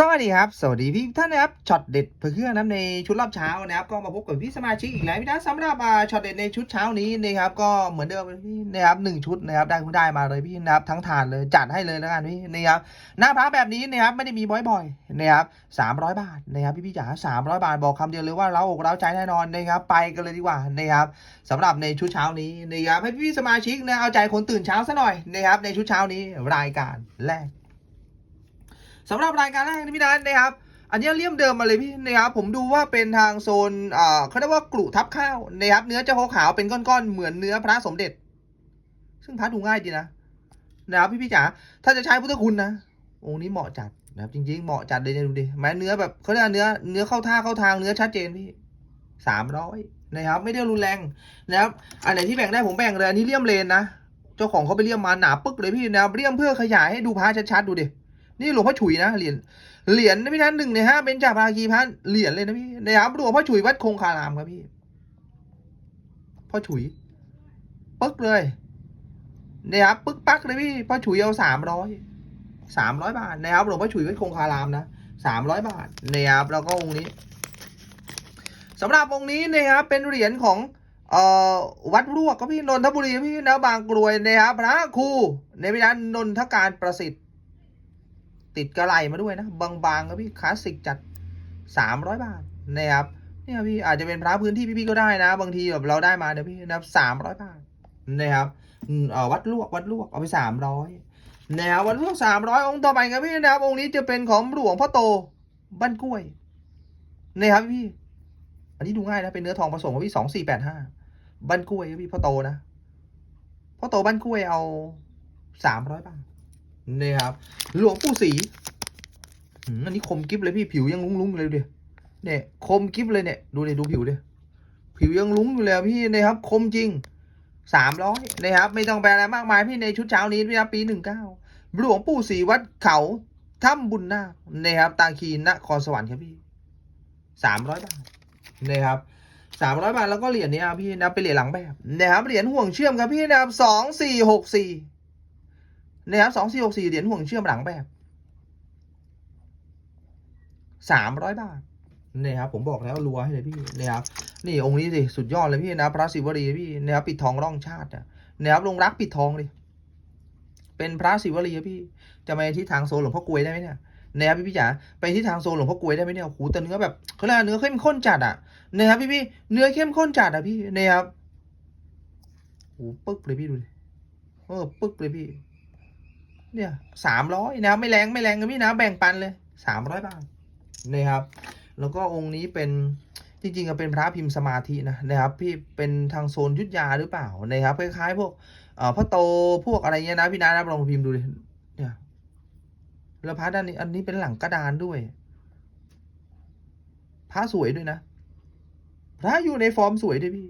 สวัสดีครับ สวัสดีพี่ท่านนะครับช็อตเด็ดเพื่อเครื่องนะครับในชุดรอบเช้านะครับก็มาพบกับพี่สมาชิกอีกแล้วพี่นะสำหรับช็อตเด็ดในชุดเช้านี้นะครับก็เหมือนเดิมเลยพี่นะครับหนึ่งชุดนะครับได้คุณได้มาเลยพี่นะครับทั้งฐานเลยจัดให้เลยแล้วกันพี่นะครับหน้าพระแบบนี้นะครับไม่ได้มีบ่อยๆนะครับสามร้อยบาทนะครับพี่พี่จ๋าสามร้อยบาทบอกคำเดียวเลยว่าเราอกเราใจแน่นอนนะครับไปกันเลยดีกว่านะครับสำหรับในชุดเช้านี้นะครับให้พี่สมาชิกนะเอาใจคนตื่นเช้าซะหน่อยนะครับในชุดเช้านี้รายการแรก สำหรับรายการแรกนี่พี่นัทนะครับ อันนี้เลี่ยมเดิมมาเลยพี่นะครับผมดูว่าเป็นทางโซนอ่าเขาเรียกว่ากลุ่ทับข้าวนะครับเนื้อจะขาวเป็นก้อนๆเหมือนเนื้อพระสมเด็จ ซึ่งพระดูง่ายดีนะนะครับพี่พี่จ๋าถ้าจะใช้พุทธคุณนะองค์นี้เหมาะจัดนะครับจริงๆเหมาะจัดเลยเนี่ยดูดิแม้เนื้อแบบเขาเรียกเนื้อเนื้อเข้าท่าเข้าทางเนื้อชัดเจนพี่สามร้อยนะครับ ไม่ได้รุนแรงนะครับอันไหนที่แบ่งได้ผมแบ่งเลยอันนี้เลี่ยมเลนนะเจ้าของเขาไปเลี่ยมมาหนาปึ๊กเลยพี่นะเลี่ยมเพื่อขยายให้ดูพระชัดๆดูดิ นี่หลวงพ่อฉุยนะเหรียญเหรียญนะพี่ท่านหนึ่งในห้าเป็นจ่าภาคีพันเหรียญเลยนะพี่นะครับหลวงพ่อฉุยวัดคงคารามครับพี่พ่อฉุยปึ๊กเลยนะครับปึ๊กปักเลยพี่พ่อฉุยเอาสามร้อยสามร้อยบาทนะครับหลวงพ่อฉุยวัดคงคารามนะสามร้อยบาทนะครับแล้วก็องค์นี้สำหรับองค์นี้นะครับเป็นเหรียญของเอ่อวัดรวกครับพี่นนทบุรีพี่นะบางกรวยนะครับพระครูในพิธานนนทการประสิทธิ์ ติดกระไหลมาด้วยนะ บางๆครับพี่คลาสสิกจัดสามร้อยบาทนะครับเนี่ยพี่อาจจะเป็นพระพื้นที่พี่ๆก็ได้นะ บางทีแบบเราได้มาเนี่ยพี่นะครับสามร้อยบาทนะครับเออวัดลวกวัดลวกเอาไปสามร้อยนะครับวัดลวกสามร้อยองค์ต่อไปครับพี่นะครับ องค์นี้จะเป็นของหลวงพ่อโตบ้านกล้วยนะครับพี่ อันนี้ดูง่ายนะเป็นเนื้อทองผสมครับพี่สองสี่แปดห้าบ้านกล้วยครับพี่พ่อโตนะพ่อโตบ้านกล้วยเอาสามร้อยบาท นี่ครับ หลวงปู่ศรีอันนี้คมกิฟเลยพี่ผิวยังลุ้งๆเลยดูดิเนี่ยคมกิฟเลยเนี่ยดูดิดูผิวดิผิวยังลุ้งอยู่เลยพี่นะครับ คมจริงสามร้อยนะครับ ไม่ต้องแปลอะไรมากมายพี่ในชุดเช้านี้พี่นะปีหนึ่งเก้าหลวงปู่ศรีวัดเขาถ้ำบุญนาคนะครับ ตาคีนครสวรรค์ครับพี่สามร้อยบาทนะครับสามร้อยบาทแล้วก็เหรียญนี้ครับพี่นะเป็นเหรียญหลังแบบนะครับเหรียญห่วงเชื่อมครับพี่นะครับสองสี่หกสี่ นะครับสองสี่หกสี่เหรียญห่วงเชื่อมหลังแบบสามร้อยบาทนี่ครับผมบอกแล้วรัวให้เลยพี่นะครับนี่องค์นี้สิสุดยอดเลยพี่นะพระศิวลีพี่นะครับปิดทองร่องชาติอะนะครับลงรักปิดทองดิเป็นพระศิวลีพี่ จะไปที่ทางโซนหลวงพ่อกลวยได้ไหมเนี่ยนะครับพี่พี่จ๋าไปที่ทางโซนหลวงพ่อกลวยได้ไหมเนี่ยโอ้โหแต่เนื้อแบบเขาเรียกเนื้อเข้มข้นจัดอะนะครับพี่พี่เนื้อเข้มข้นจัดอะพี่นะครับโอ้โหปึ๊กเลยพี่ดูดิเออปึ๊กเลยพี่ เนี่ยสามร้อยนะครับไม่แรงไม่แรงกันพี่นะแบ่งปันเลยสามร้อยบาทนะครับ แล้วก็องค์นี้เป็นจริงๆก็เป็นพระพิมพ์สมาธินะนะครับ พี่เป็นทางโซนยุทธยาหรือเปล่านะครับคล้ายๆ พวกเอ่อพระโตพวกอะไรเงี้ยนะพี่นะนะลองพิมพ์ดูดิเนี่ยแล้วพระด้านนี้อันนี้เป็นหลังกระดานด้วย พระสวยด้วยนะ พระอยู่ในฟอร์มสวยด้วยพี่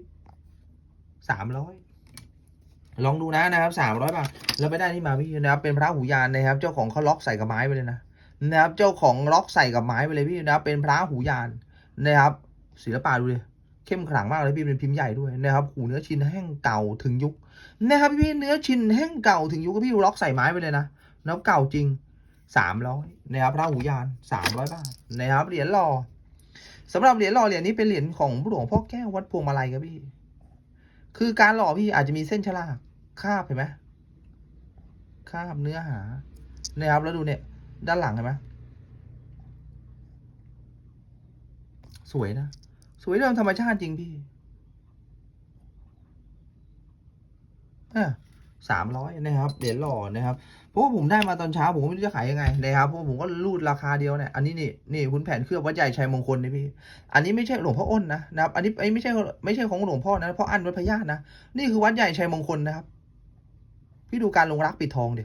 สามร้อย ลองดูนะนะครับสามร้อยบาทแล้วไปได้นี่มาพี่นะครับเป็นพระหูยานนะครับ เจ้าของเขาล็อกใส่กับไม้ไปเลยนะนะครับ เจ้าของล็อกใส่กับไม้ไปเลยพี่นะครับเป็นพระหูยานนะครับศิลปะดูเลยเข้มขลังมากเลยพี่เป็นพิมพ์ใหญ่ด้วยนะครับหูเนื้อชินแห้งเก่าถึงยุคนะครับพี่เนื้อชินแห้งเก่าถึงยุคก็พี่ล็อกใส่ไม้ไปเลยนะแล้วเก่าจริงสามร้อยนะครับพระหูยานสามร้อยบาทนะครับเหรียญหล่อสำหรับเหรียญหล่อเหรียญนี้เป็นเหรียญของหลวงพ่อแก้ววัดพวงมาลัยครับพี่ คือการหล่อพี่อาจจะมีเส้นฉลาก คาบเห็นไหมคาบเนื้อหานะครับแล้วดูเนี่ย ด้านหลังเห็นไหมสวยนะ สวยเรื่องธรรมชาติจริงพี่สามร้อยนะครับเหรียญหล่อนะครับเพราะว่าผมได้มาตอนเช้าผมก็ไม่รู้จะขายยังไงนะครับเพราะผมก็รูดราคาเดียวเนี่ยอันนี้นี่นี่คุณแผนเคลือบวัดใหญ่ชัยมงคลนี่พี่ อันนี้ไม่ใช่หลวงพ่ออ้นนะนะครับ อันนี้ไอ้ไม่ใช่ไม่ใช่ของหลวงพ่อนะเพราะอันวัดพญาตนะนี่คือวัดใหญ่ชัยมงคลนะครับ พี่ดูการลงรักปิดทองดิ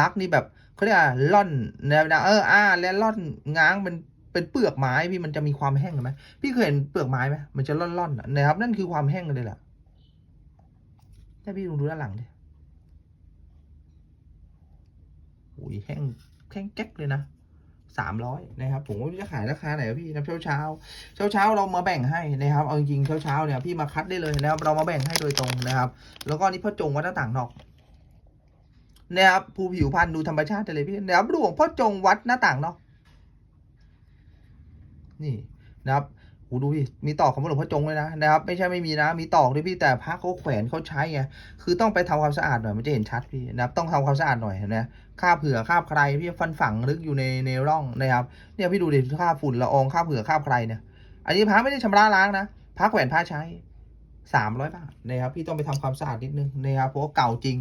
รักนี่แบบเขาเรียกอะไรล่อนนะนะเอออ่า แล้วล่อนง้างเป็นเป็นเปลือกไม้พี่มันจะมีความแห้งไหมพี่เคยเห็นเปลือกไม้ไหมมันจะล่อนๆอะนะครับ นั่นคือความแห้งเลยแหละถ้าพี่ลองดูด้านหลังดิโอ้ยแห้งแห้งแก๊กเลยนะ สามร้อยนะครับผมก็จะขายราคาไหนพี่นะเช้าเช้าเช้าเช้าเรามาแบ่งให้นะครับเอาจริงเช้าเช้าเนี่ยพี่มาคัดได้เลยนะครับเรามาแบ่งให้โดยตรงนะครับ แล้วก็นี่พ่อจงวัดต่างนอกนะครับภูผิวพันธุ์ดูธรรมชาติเลยพี่นะครับหลวงพ่อจงวัดหน้าต่างเนาะนี่นะครับ โอ้ดูพี่มีตอกของหลวงพ่อจงเลยนะนะครับ ไม่ใช่ไม่มีนะ มีตอกด้วยพี่แต่พระเขาแขวนเขาใช้ไงคือต้องไปทำความสะอาดหน่อยมันจะเห็นชัดพี่นะครับต้องทำความสะอาดหน่อยนะคราบเผื่อคราบใครพี่ฟันฝังลึกอยู่ในในร่องนะครับเนี่ยพี่ดูดิคราบฝุ่นละอองคราบเผื่อคราบใครเนี่ย อันนี้พระไม่ได้ชำระล้างนะพระแขวนพระใช้สามร้อยบาทนะครับพี่ต้องไปทำความสะอาดนิดนึงนะครับเพราะเก่าจริง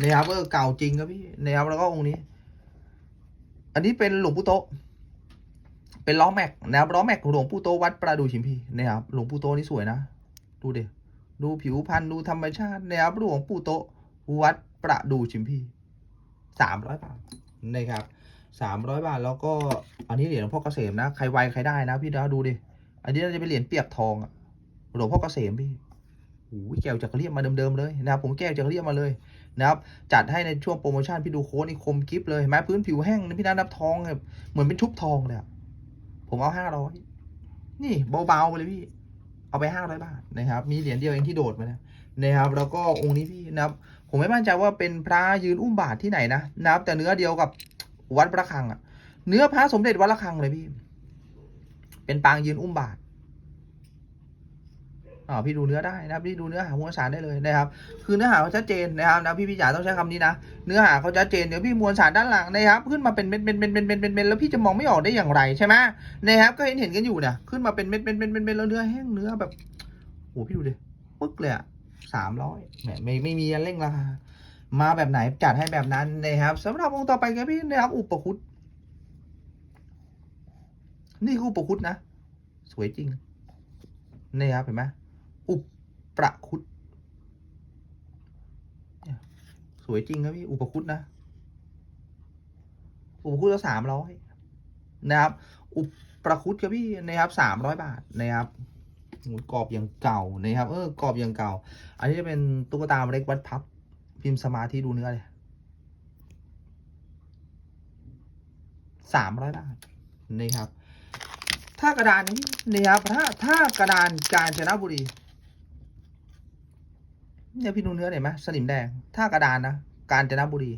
นะครับเออเก่าจริงครับพี่นะครับแล้วก็องค์นี้ อันนี้เป็นหลวงปู่โต เป็นล้อแม็กนะครับล้อแม็กหลวงปู่โตวัดประดูชิมพีนะครับหลวงปู่โตนี่สวยนะ ดูเดิดูผิวพรรณดูธรรมชาตินะครับหลวงปู่โตวัดประดูชิมพีสามร้อยบาทนะครับสามร้อยบาทแล้วก็อันนี้เหรียญหลวงพ่อเกษมนะ ใครไวใครได้นะพี่ดาวดูดิอันนี้น่าจะเป็นเหรียญเปียกทองหลวงพ่อเกษมพี่โอ้ยแก้วจากเรียบมาเดิมๆเลยนะครับผมแก้วจากเรียบมาเลยนะครับจัดให้ในช่วงโปรโมชั่นพี่ดูโค้ดนี่คมกิฟเลยไหมพื้นผิวแห้งนะพี่นัทนับทองแบบเหมือนเป็นชุบทองเลยอะ ผมเอาห้าร้อยนี่เบาๆไปเลยพี่ เอาไปห้าร้อยบาทนะครับ มีเหรียญเดียวเองที่โดดมานะนะครับ แล้วก็องค์นี้พี่นะครับ ผมไม่มั่นใจว่าเป็นพระยืนอุ้มบาทที่ไหนนะนะครับแต่เนื้อเดียวกับวัดพระคังอะเนื้อพระสมเด็จวัดระคังเลยพี่ เป็นปางยืนอุ้มบาท อ่าพี่ดูเนื้อได้นะครับพี่ดูเนื้อหามวลสารได้เลยนะครับ คือเนื้อหาเขาชัดเจนนะครับนะพี่พี่จ๋าต้องใช้คำนี้นะเนื้อหาเขาชัดเจนเดี๋ยวพี่มวลสารด้านหลังนะครับขึ้นมาเป็นเม็ดเป็นเป็นเป็นเป็นเป็นเป็นแล้วพี่จะมองไม่ออกได้อย่างไรใช่ไหมนะครับก็เห็นเห็นกันอยู่เนี่ยขึ้นมาเป็นเม็ดเป็นเป็นเป็นเป็นแล้วเนื้อแห้งเนื้อแบบโอ้พี่ดูดิปึ๊กเลยอะสามร้อยแหมไม่ไม่มีอันเร่งราคามาแบบไหนจัดให้แบบนั้นนะครับสำหรับองค์ต่อไปครับพี่นะครับอุปคุตนี่คืออุปคุตนะ สวยจริงนี่ครับเห็นไหม อุประคุตสวยจริงครับพี่ อุปคุตนะ อุปคุตละสามร้อยนะครับ อุประคุตครับพี่นะครับสามร้อยบาทนะครับกรอบอย่างเก่านะครับ เออกรอบอย่างเก่า อันนี้จะเป็นตุ๊กตาเล็กวัดพับ พิมพ์สมาธิดูเนื้อเลยสามร้อยบาทนี่ครับ ถ้ากระดานนี้นี่ครับถ้าถ้ากระดานกาญจนบุรี เนี่ยพี่ดูเนื้อเห็นไหมสนิมแดงถ้ากระดานนะกาญจนบุรี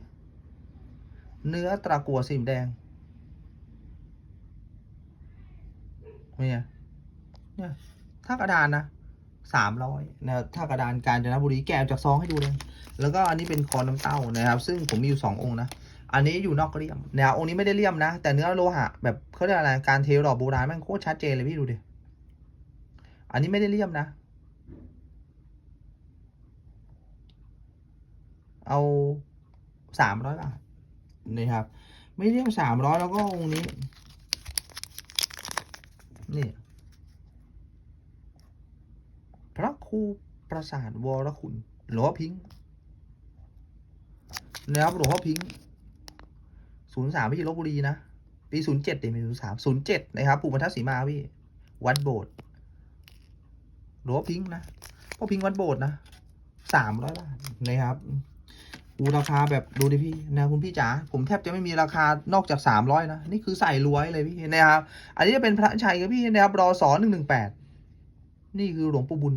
เนื้อตะกัวสนิมแดงเนี่ยเนี่ยถ้ากระดานนะสามร้อยนะถ้ากระดานกาญจนบุรีแกะจากซองให้ดูเลย แล้วก็อันนี้เป็นคอน้ำเต้านะครับ ซึ่งผมมีอยู่สององค์นะอันนี้อยู่นอกเลี่ยมนะครับองค์นี้ไม่ได้เลี่ยมนะ แต่เนื้อโลหะ แบบเขาเรียกอะไรการเทหล่อโบราณมันโคตรชัดเจนเลยพี่ดูดิอันนี้ไม่ได้เลี่ยมนะ เอาสามร้อยบาทนี่ครับ ไม่เรียกสามร้อยแล้วก็องค์นี้ นี่ พระครูประสาทวรคุณหลวงพ่อพิงค์นะครับหลวงพ่อพิงศูนย์สามพี่ลบบุรีนะ ปีศูนย์เจ็ดเดี๋ยวมีศูนย์สามศูนย์เจ็ดนะครับปู่บรรทัดสีมาพี่ วัดโบสถ์หลวงพ่อพิงค์นะพ่อพิงค์วัดโบสถ์นะสามร้อยบาทนะครับ อูราคาแบบดูดิพี่นะคุณพี่จ๋าผมแทบจะไม่มีราคานอกจากสามร้อยนะ นี่คือใส่รวยเลยพี่นะครับ อันนี้จะเป็นพระชัยครับพี่นะครับรอสอหนึ่งหนึ่งแปดนี่คือหลวงปู่บุญ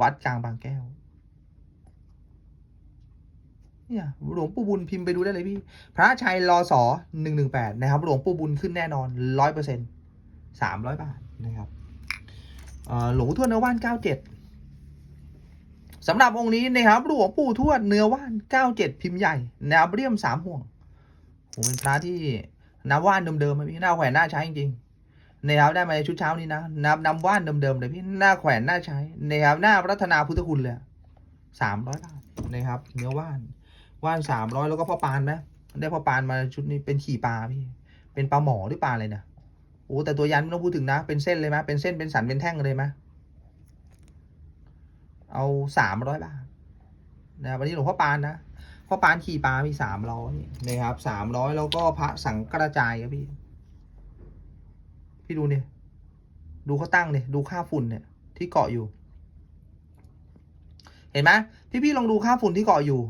วัดกลางบางแก้วเนี่ยหลวงปู่บุญพิมพ์ไปดูได้เลยพี่ พระชัยรอสอหนึ่งหนึ่งแปดนะครับ หลวงปู่บุญขึ้นแน่นอนร้อยเปอร์เซ็นสามร้อยบาทนะครับหลวงปู่ทวดนว่านเก้าเจ็ด สำหรับองค์นี้นะครับหลวงปู่ทวดเนื้อว่าน 97 พิมพ์ใหญ่แนวเรียมสามห่วงผมเป็นพระที่น้ำว่านเดิมๆพี่หน้าแขวนหน้าใช้จริงๆนะครับได้มาในชุดเช้านี้นะน้ำน้ำว่านเดิมๆเลยพี่หน้าแขวนหน้าใช้นะครับหน้ารัตนาพุทธคุณเลยสามร้อยบาทนะครับ เนื้อว่านว่านสามร้อยแล้วก็พ่อปานไหมได้พ่อปานมาชุดนี้เป็นขี่ปลาพี่ เป็นปลาหมอหรือปลาอะไรเนี่ยโอ้แต่ตัวยันไม่ต้องพูดถึงนะ เป็นเส้นเลยไหมเป็นเส้นเป็นสันเป็นแท่งเลยไหม เอาสามร้อยบาทนะครับวันนี้หลวงพ่อปานนะพ่อปานขี่ปลามีสามร้อยนะครับสามร้อยแล้วก็พระสังกระจายครับพี่ พี่ดูเนี่ย ดูเขาตั้งเนี่ยดูค่าฝุ่นเนี่ย ที่เกาะอยู่ เห็นไหมพี่พี่ลองดูค่าฝุ่นที่เกาะอยู่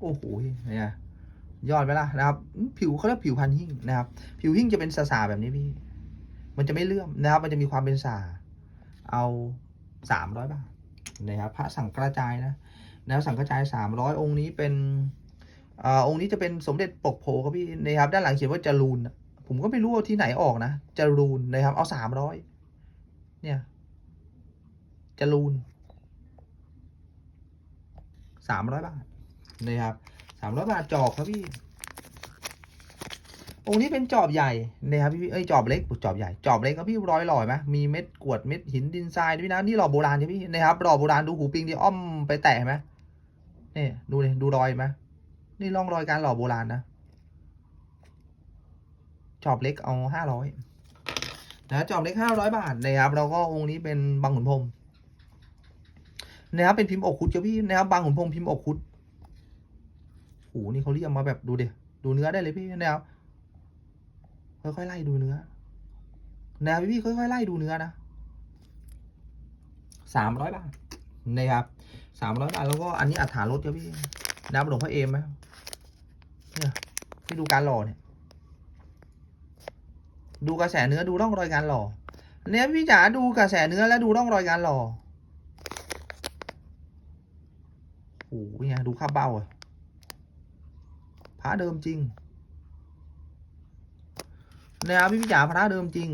โอ้โหเนี่ยยอดไหมล่ะนะครับ ผิวเขาเรียกผิวพันธุ์หิ่งนะครับ ผิวหิ่งจะเป็นสาๆแบบนี้พี่ มันจะไม่เลื่อมนะครับ มันจะมีความเป็นสา เอาสามร้อยบาทนะครับพระสังกระจายนะแล้วสังกระจายสามร้อยองค์นี้เป็นอ่าองค์นี้จะเป็นสมเด็จปกโพครับพี่นะครับ ด้านหลังเขียนว่าจรูนผมก็ไม่รู้ว่าที่ไหนออกนะจรูนนะครับ เอาสามร้อยเนี่ยจรูนสามร้อยบาทนะครับสามร้อยบาทจอบครับพี่ องค์นี้เป็นจอบใหญ่นะครับพี่เอ้ยจอบเล็กจอบใหญ่จอบเล็กครับพี่ร้อยหล่อไหมมีเม็ดกวดเม็ดหินดินทรายด้วยนะนี่หล่อโบราณใช่พี่นะครับหล่อโบราณดูหูปิงที่อ้อมไปแตะไหมนี่ดูเลยดูรอยไหมนี่ร่องรอยการหล่อโบราณนะจอบเล็กเอาห้าร้อยนะจอบเล็กห้าร้อยบาทนะครับแล้วก็องค์นี้เป็นบางขุนพรมนะครับเป็นพิมพ์อกคุดครับพี่นะครับบางขุนพรมพิมพ์อกคุดโอ้โหนี่เขาเรียกมาแบบดูเดี๋ยดูเนื้อได้เลยพี่นะครับ ค่อยๆไล่ดูเนื้อนะพี่ๆค่อยๆไล่ดูเนื้อนะสามร้อยบาทนะครับสามร้อยบาทแล้วก็อันนี้อัฐานรถครับพี่น้ำหลวงพ่อเอมไหมเนี่ยพี่ดูการหล่อเนี่ย ดูกระแสเนื้อดูร่องรอยการหล่อเนี่ยพี่จ๋าดูกระแสเนื้อแล้วดูร่องรอยการหล่อโอ้โหเนี่ยดูข้าเบ้าอะพระเดิมจริง นะครับพี่พี่จ๋าพระเดิมจริง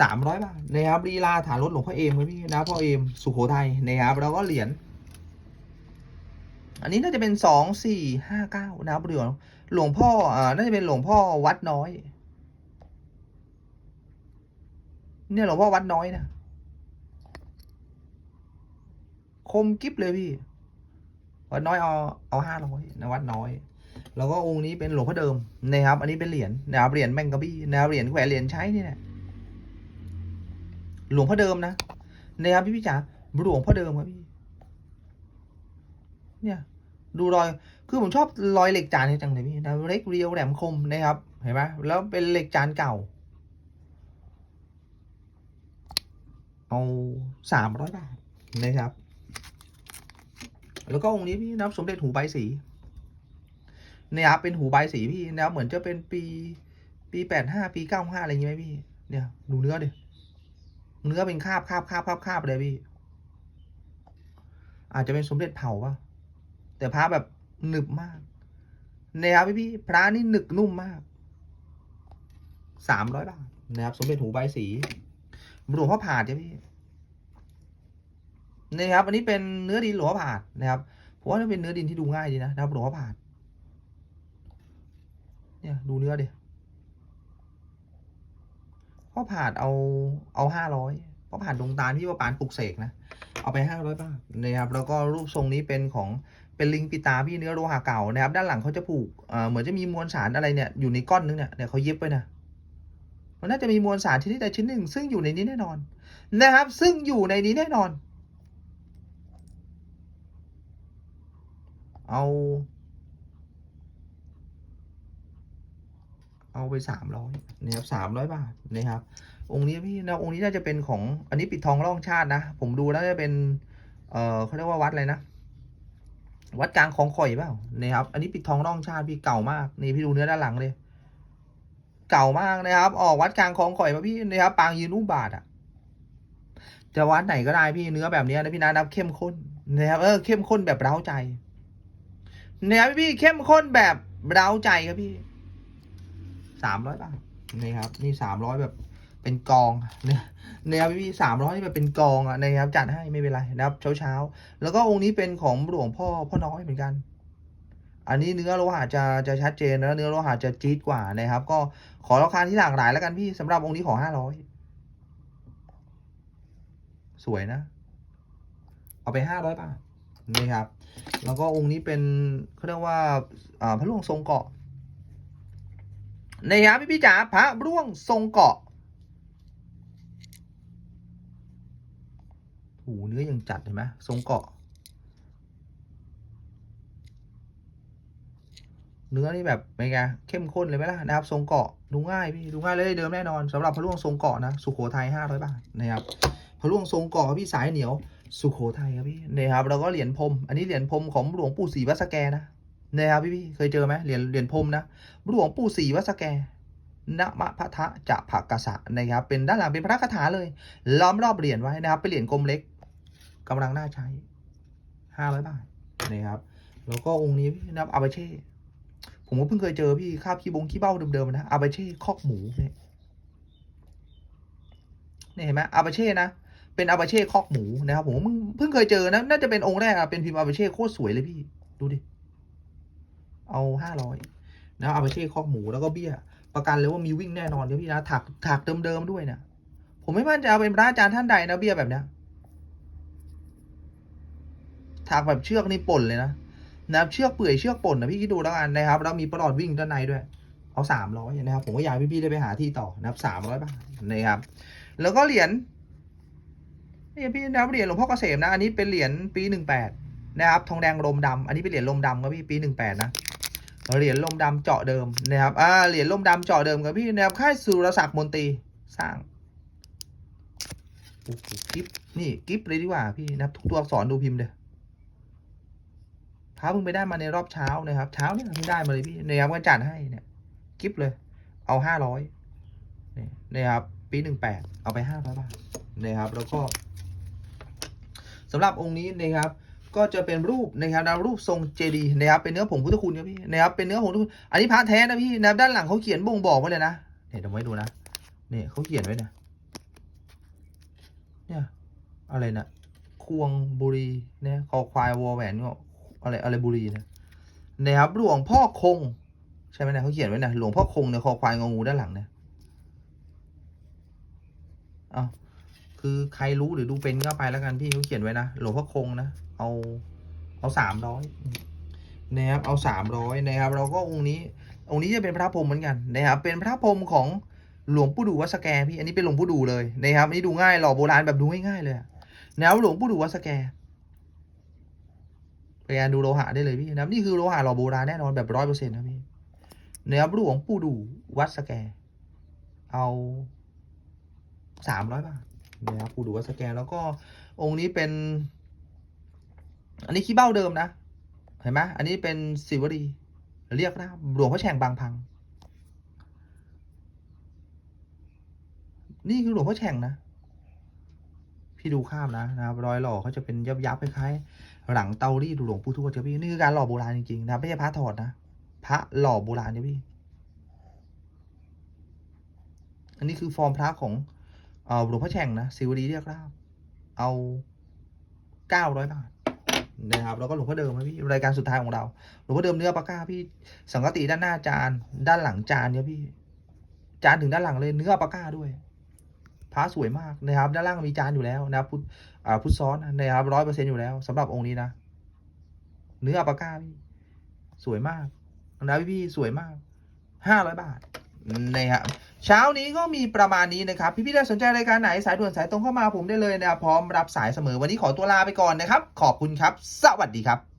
สามร้อยบาทนะครับลีลาฐานรถหลวงพ่อเอมครับพี่นะพ่อเอมสุโขทัยนะครับแล้วก็เหรียญอันนี้น่าจะเป็นสองสี่ห้าเก้านะครับเหรียญหลวงพ่ออ่าน่าจะเป็นหลวงพ่อวัดน้อย เนี่ยหลวงพ่อวัดน้อยนะคมกิฟเลยพี่วัดน้อยเอาเอาห้าร้อยนะวัดน้อย แล้วก็องค์นี้เป็นหลวงพ่อเดิมนะครับ อันนี้เป็นเหรียญนะครับเหรียญแมงกะบี้นะครับเหรียญแขวนเหรียญใช้นี่แหละหลวงพ่อเดิมนะนะครับพี่พี่จ๋าหลวงพ่อเดิมครับพี่เนี่ย ดูรอยคือผมชอบรอยเหล็กจานนี่จังเลยพี่นะเล็กเรียวแหลมคมนะครับเห็นไหมแล้วเป็นเหล็กจานเก่าเอาสามร้อยบาทนะครับ แล้วก็องค์นี้พี่นับสมเด็จหูใบสี เนี่ยครับเป็นหูใบสีพี่นะครับเหมือนจะเป็นปี ปีแปดห้าปีเก้าห้าอะไรอย่างงี้ไหมพี่ เนี่ยดูเนื้อดิเนื้อเป็นคาบคาบคาบคาบคาบเลยพี่ อาจจะเป็นสมเด็จเผาปะแต่พระแบบหนึบมากเนี่ยครับพี่พี่พระนี่หนึกนุ่มมากสามร้อยบาทนะครับ สมเด็จหูใบสีหลวงพ่อผาดใช่พี่นี่ครับ อันนี้เป็นเนื้อดินหลวงพ่อผาดนะครับผมว่าเป็นเนื้อดินที่ดูง่ายดีนะนะครับหลวงพ่อผาด เนี่ยดูเนื้อดิพ่อผ่านเอาเอาห้าร้อยพ่อผ่านดวงตาที่ว่าปานปลุกเสกนะ เอาไปห้าร้อยบาทนะครับ แล้วก็รูปทรงนี้เป็นของเป็นลิงปิตาพี่เนื้อโลหะเก่านะครับ ด้านหลังเขาจะผูกเอ่อเหมือนจะมีมวลสารอะไรเนี่ยอยู่ในก้อนนึงเนี่ยเนี่ยเขาเย็บไปนะมันน่าจะมีมวลสารชนิดใดชนิดหนึ่ง ซึ่งอยู่ในนี้แน่นอนนะครับ ซึ่งอยู่ในนี้แน่นอน เอา เอาไปสามร้อยนะครับสามร้อยบาทนะครับ องค์นี้พี่นะองค์นี้น่าจะเป็นของอันนี้ปิดทองร่องชาตินะ ผมดูแล้วจะเป็น เอ่อเขาเรียกว่าวัดอะไรนะวัดกลางของข่อยเปล่านะครับ อันนี้ปิดทองร่องชาติพี่เก่ามากนี่พี่ดูเนื้อด้านหลังเลยเก่ามากนะครับ ออกวัดกลางของข่อยมาพี่นะครับปางยืนอุบาทอะจะวัดไหนก็ได้พี่เนื้อแบบนี้นะพี่นะนับเข้มข้นนะครับเออเข้มข้นแบบเร้าใจนะครับพี่เข้มข้นแบบเร้าใจครับพี่ สามร้อยบาทนี่ครับนี่สามร้อยแบบเป็นกองเนี่ยพี่สามร้อยแบบเป็นกองอะนะครับจัดให้ไม่เป็นไรนะครับเช้าเช้าๆแล้วก็องค์นี้เป็นของหลวงพ่อพ่อน้อยเหมือนกัน อันนี้เนื้อโลหะจะจะชัดเจนแล้วเนื้อโลหะจะจี๊ดกว่านะครับ ก็ขอราคาที่หลากหลายแล้วกันพี่สำหรับองค์นี้ขอห้าร้อยสวยนะ เอาไปห้าร้อยบาทนี่ครับ แล้วก็องค์นี้เป็นเขาเรียกว่าพระหลวงทรงเกาะ นะครับพี่พี่จ๋าพระร่วงทรงเกาะโหูเนื้อยังจัดเห็นไหมทรงเกาะ เนื้อนี่แบบเป็นไงเข้มข้นเลยไหมล่ะนะครับ ทรงเกาะดูง่ายพี่ดูง่ายเลยเดิมแน่นอนสำหรับพระร่วงทรงเกาะนะสุโขทัยห้าร้อยบาทนะครับพระร่วงทรงเกาะพี่สายเหนียว สุโขทัยครับพี่นะครับแล้วก็เหรียญพรมอันนี้เหรียญพรมของหลวงปู่ศรีวัสแกนะ นะครับพี่พี่เคยเจอไหมเหรียญเหรียญพรมนะหลวงปู่ศรีวัสแกนะมะพะทะจะผักกษะนะครับ เป็นด้านหลังเป็นพระคาถาเลย ล้อมรอบเหรียญไว้นะครับเป็นเหรียญกลมเล็กกำลังน่าใช้ห้าร้อยบาทนะครับ แล้วก็องค์นี้นะครับอาบาเช่ ผมก็เพิ่งเคยเจอพี่คาบขี้บงขี้เบ้าเดิมๆนะอาบาเช่คอกหมูเนี่ยนี่เห็นไหมอาบาเช่นะเป็นอาบาเช่คอกหมูนะครับผมเพิ่งเพิ่งเคยเจอนะน่าจะเป็นองค์แรกอะเป็นพิมพ์อาบาเช่โคตรสวยเลยพี่ ดูดิ เอาห้าร้อยนะอาบาเช่คอกหมูแล้วก็เบี้ย ประกันเลยว่ามีวิ่งแน่นอนครับพี่นะถักถักเดิมๆด้วยนะผมไม่มั่นใจเอาเป็นพระอาจารย์ท่านใดนะเบี้ยแบบเนี้ยถักแบบเชือกนี่ป่นเลยนะนะเชือกเปื่อยเชือกป่นนะพี่คิดดูแล้วกันนะครับแล้วมีประหลอดวิ่งด้านในด้วย เอาสามร้อยนะครับ ผมก็อยากพี่ๆได้ไปหาที่ต่อนะครับสามร้อยบาทนะครับ แล้วก็เหรียญนี่พี่นะครับเหรียญหลวงพ่อเกษมนะ อันนี้เป็นเหรียญปีหนึ่งแปดนะครับ ทองแดงลมดำอันนี้เป็นเหรียญลมดำครับพี่ปีหนึ่งแปดนะ เหรียญลมดำเจาะเดิมนะครับอ่าเหรียญลมดำเจาะเดิมครับพี่นะครับค่ายสุรศักดิ์มนตรีสร้างโอ้โหกิฟนี่กิฟเลยดีกว่าพี่นะครับ ทุกตัวอักษรดูพิมพ์เด้อพาเพิ่งไปได้มาในรอบเช้านะครับ เช้าเนี่ยเพิ่งได้มาเลยพี่นะครับก็จัดให้เนี่ยกิฟเลย เอาห้าร้อยนี่นะครับปีหนึ่งแปดเอาไปห้าร้อยบาทนะครับแล้วก็สำหรับองค์นี้นะครับ ก็จะเป็นรูปนะครับนะรูปทรงเจดีย์นะครับเป็นเนื้อผงพุทธคุณครับพี่นะครับเป็นเนื้อผงพุทธคุณอันนี้พระแท้นะพี่นะครับด้านหลังเขาเขียนบ่งบอกไว้เลยนะเนี่ยเดี๋ยวไว้ดูนะเนี่ยเขาเขียนไว้นะเนี่ยอะไรนะควงบุรีเนี่ยคอควายวอแหวนก็อะไรอะไรบุรีนะนะครับหลวงพ่อคง ใช่ไหมนะเขาเขียนไว้นะหลวงพ่อคงเนี่ยคอควายงงูด้านหลังเนี่ยเอาคือใครรู้หรือดูเป็นก็ไปแล้วกันพี่เขาเขียนไว้นะหลวงพ่อคงนะ เอาเอาสามร้อยนะครับเอาสามร้อยนะครับ เราก็องค์นี้ องค์นี้จะเป็นพระพรหมเหมือนกันนะครับ เป็นพระพรหมของหลวงปู่ดูวัดสแกพี่อันนี้เป็นหลวงปู่ดูเลยนะครับอันนี้ดูง่ายหล่อโบราณแบบดูง่ายๆเลยนะครับหลวงปู่ดูวัดสแกพยายามดูโลหะได้เลยพี่นะนี่คือโลหะหล่อโบราณแน่นอนแบบร้อยเปอร์เซ็นต์นะพี่นะครับหลวงปู่ดูวัดสแก เอาสามร้อยบาทนะครับปู่ดูวัดสแกแล้วก็องค์นี้เป็น อันนี้ขี้เบ้าเดิมนะ เห็นไหมอันนี้เป็นสิวรีเรียกนะหลวงพ่อแฉ่งบางพัง นี่คือหลวงพ่อแฉ่งนะ พี่ดูข้ามนะนะครับรอยหล่อเขาจะเป็นยับยับๆคล้ายๆหลังเตารีดหลวงปู่ทวดเจ้าพี่นี่คือการหล่อโบราณจริงๆนะไม่ใช่พระถอดนะพระหล่อโบราณเจ้าพี่ อันนี้คือฟอร์มพระของเอ่อหลวงพ่อแฉ่งนะสิวรีเรียกราบเอาเก้าร้อยบาท นะครับแล้วก็หลวงพ่อเดิมนะพี่รายการสุดท้ายของเราหลวงพ่อเดิมเนื้อปลาก้าพี่สังกติด้านหน้าจานด้านหลังจานเนี่ยพี่ จานถึงด้านหลังเลยเนื้อปลาก้าด้วยพระสวยมากนะครับ ด้านล่างมีจานอยู่แล้วนะครับพุทธพุทธซ้อนนะครับร้อยเปอร์เซ็นอยู่แล้วสำหรับองค์นี้นะเนื้อปลาก้าพี่สวยมากนะพี่พี่สวยมากห้าร้อยบาทนะครับ เช้านี้ก็มีประมาณนี้นะครับพี่พี่ๆถ้าสนใจรายการไหนสายด่วนสายตรงเข้ามาผมได้เลยนะครับพร้อมรับสายเสมอวันนี้ขอตัวลาไปก่อนนะครับ ขอบคุณครับ สวัสดีครับ